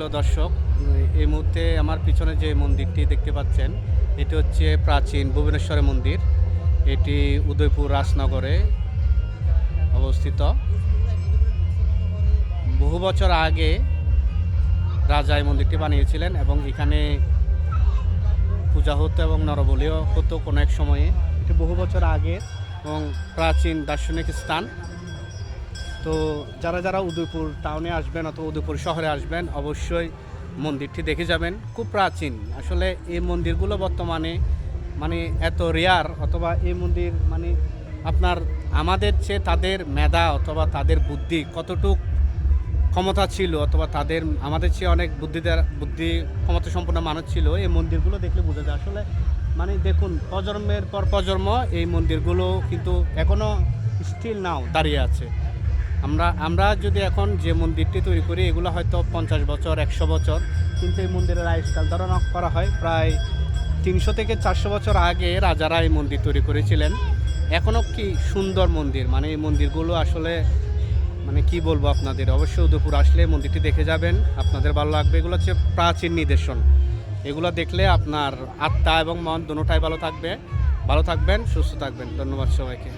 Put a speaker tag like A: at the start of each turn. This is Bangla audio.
A: হ্যালো দর্শক, এই মুহূর্তে আমার পিছনে যে মন্দিরটি দেখতে পাচ্ছেন, এটি হচ্ছে প্রাচীন ভুবনেশ্বরের মন্দির। এটি উদয়পুর রাজনগরে অবস্থিত। বহু বছর আগে রাজা এই মন্দিরটি বানিয়েছিলেন এবং এখানে পূজা হতো এবং নরবলিও হতো কোনো এক সময়ে। এটি বহু বছর আগে এবং প্রাচীন দার্শনিক স্থান। তো যারা যারা উদয়পুর টাউনে আসবেন অথবা উদয়পুর শহরে আসবেন, অবশ্যই মন্দিরটি দেখে যাবেন। খুব প্রাচীন। আসলে এই মন্দিরগুলো বর্তমানে মানে এত রেয়ার অথবা এই মন্দির মানে আপনার আমাদের চেয়ে তাদের মেধা অথবা তাদের বুদ্ধি কতটুক ক্ষমতা ছিল অথবা তাদের আমাদের চেয়ে অনেক বুদ্ধি বুদ্ধি ক্ষমতা সম্পন্ন মানুষ ছিল এই মন্দিরগুলো দেখলে বোঝা যায়। আসলে মানে দেখুন, প্রজন্মের পর প্রজন্ম এই মন্দিরগুলো কিন্তু এখনও স্টিল নাও দাঁড়িয়ে আছে। আমরা আমরা যদি এখন যে মন্দিরটি তৈরি করি, এগুলো হয়তো পঞ্চাশ বছর, একশো বছর, কিন্তু এই মন্দিরের আয়ুষ্কাল ধারণা করা হয় প্রায় তিনশো থেকে চারশো বছর আগে রাজারা এই মন্দির তৈরি করেছিলেন। এখনও কি সুন্দর মন্দির মানে এই মন্দিরগুলো আসলে মানে কি বলব আপনাদের, অবশ্যই উদয়পুর আসলে মন্দিরটি দেখে যাবেন, আপনাদের ভালো লাগবে, এগুলো হচ্ছে প্রাচীন নিদর্শন। এগুলো দেখলে আপনার আত্মা এবং মন দুটোটাই ভালো থাকবে। ভালো থাকবেন, সুস্থ থাকবেন, ধন্যবাদ সবাইকে।